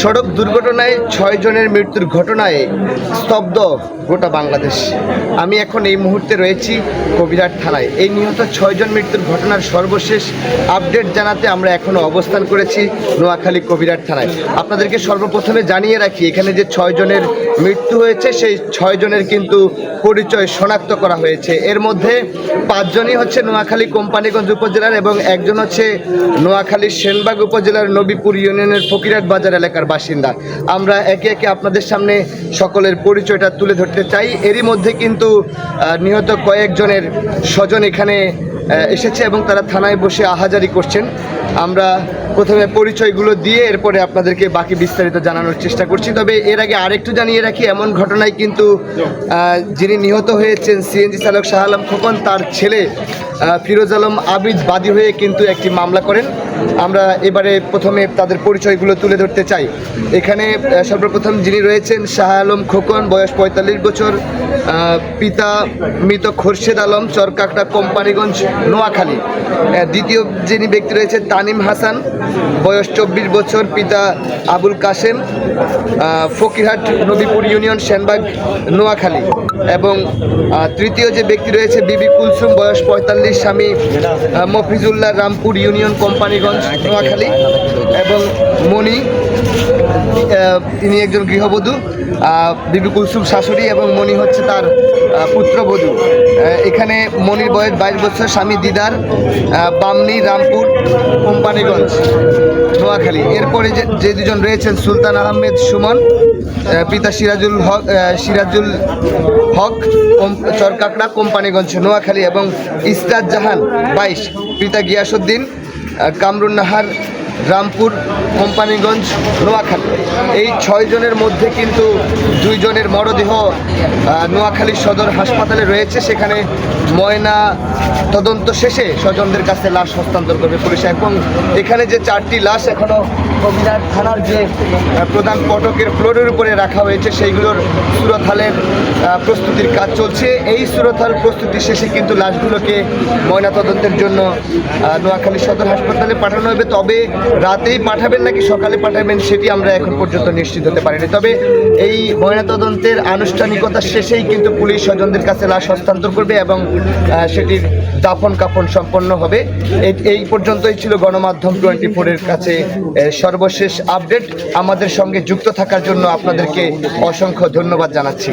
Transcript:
সড়ক দুর্ঘটনায় ছয় জনের মৃত্যুর ঘটনায় স্তব্ধ গোটা বাংলাদেশ। আমি এখন এই মুহূর্তে রয়েছি কবিরাট থানায়। এই নিহত ছয়জন মৃত্যুর ঘটনার সর্বশেষ আপডেট জানাতে আমরা এখনও অবস্থান করেছি নোয়াখালী কবিরাট থানায়। আপনাদেরকে সর্বপ্রথমে জানিয়ে রাখি, এখানে যে ছয় জনের মৃত্যু হয়েছে, সেই ছয় জনের কিন্তু পরিচয় শনাক্ত করা হয়েছে। এর মধ্যে পাঁচজনই হচ্ছে নোয়াখালী কোম্পানিগঞ্জ উপজেলার এবং একজন হচ্ছে নোয়াখালী সেনবাগ উপজেলার নবীপুর ইউনিয়নের ফকিরাট বাজার এলাকার বাসিন্দা। আমরা একে একে আপনাদের সামনে সকলের পরিচয়টা তুলে ধরতে চাই। এরই মধ্যে কিন্তু নিহত কয়েকজনের স্বজন এখানে এসেছে এবং তারা থানায় বসে আহাজারি করছেন। আমরা প্রথমে পরিচয়গুলো দিয়ে এরপরে আপনাদেরকে বাকি বিস্তারিত জানানোর চেষ্টা করছি। তবে এর আগে আরেকটু জানিয়ে রাখি, এমন ঘটনায় কিন্তু যিনি নিহত হয়েছেন, সিএনজি চালক শাহ আলম খোকন, তার ছেলে ফিরোজ আলম আবিদ বাদী হয়ে কিন্তু একটি মামলা করেন। আমরা এবারে প্রথমে তাদের পরিচয়গুলো তুলে ধরতে চাই। এখানে সর্বপ্রথম যিনি রয়েছেন, শাহ আলম খোকন, বয়স পঁয়তাল্লিশ বছর পিতা মৃত খোরশেদ আলম চরকাকটা কোম্পানিগঞ্জ, নোয়াখালী। দ্বিতীয় যিনি ব্যক্তি রয়েছে তানিম হাসান বয়স চব্বিশ বছর পিতা আবুল আহ, ফকিরহাট নবীপুর ইউনিয়ন সেনবাগ নোয়াখালী এবং তৃতীয় যে ব্যক্তি রয়েছে বিবি কুলসুম বয়স পঁয়তাল্লিশ স্বামী মফিজুল্লাহ রামপুর ইউনিয়ন কোম্পানিগঞ্জ নোয়াখালী এবং মণি তিনি একজন গৃহবধূ বিবি কুলসুম শাশুড়ি এবং মণি হচ্ছে তার পুত্রবধূ। এখানে মনির বয়স বাইশ বছর স্বামী দিদার বামনি রামপুর কোম্পানিগঞ্জ, নোয়াখালী। এরপরে যে দুজন রয়েছেন সুলতান আহমেদ সুমন পিতা সিরাজুল হক সিরাজুল হক চরকাকড়া কোম্পানিগঞ্জ, নোয়াখালী এবং ইস্তাদ জাহান বাইশ, পিতা গিয়াসুদ্দিন কামরুন নাহার রামপুর, কোম্পানিগঞ্জ, নোয়াখালী। এই ছয় জনের মধ্যে কিন্তু দুইজনের মরদেহ নোয়াখালী সদর হাসপাতালে রয়েছে। সেখানে ময়না তদন্ত শেষে স্বজনদের কাছে লাশ হস্তান্তর করবে পুলিশ। এবং এখানে যে চারটি লাশ এখনও কবিরাট থানার যে প্রধান ফটকের ফ্লোরের উপরে রাখা হয়েছে, সেইগুলোর সুরথালের প্রস্তুতির কাজ চলছে। এই সুরথাল প্রস্তুতি শেষে কিন্তু লাশগুলোকে ময়না তদন্তের জন্য নোয়াখালী সদর হাসপাতালে পাঠানো হবে। তবে রাতেই পাঠাবেন নাকি সকালে পাঠাবেন সেটি আমরা এখন পর্যন্ত নিশ্চিত হতে পারিনি। তবে এই ময়নাতদন্তের আনুষ্ঠানিকতা শেষেই কিন্তু পুলিশ স্বজনদের কাছে লাশ হস্তান্তর করবে এবং সেটির দাফন কাফন সম্পন্ন হবে। এই- পর্যন্তই ছিল গণমাধ্যম টোয়েন্টি ফোরের কাছে সর্বশেষ আপডেট। আমাদের সঙ্গে যুক্ত থাকার জন্য আপনাদেরকে অসংখ্য ধন্যবাদ জানাচ্ছি।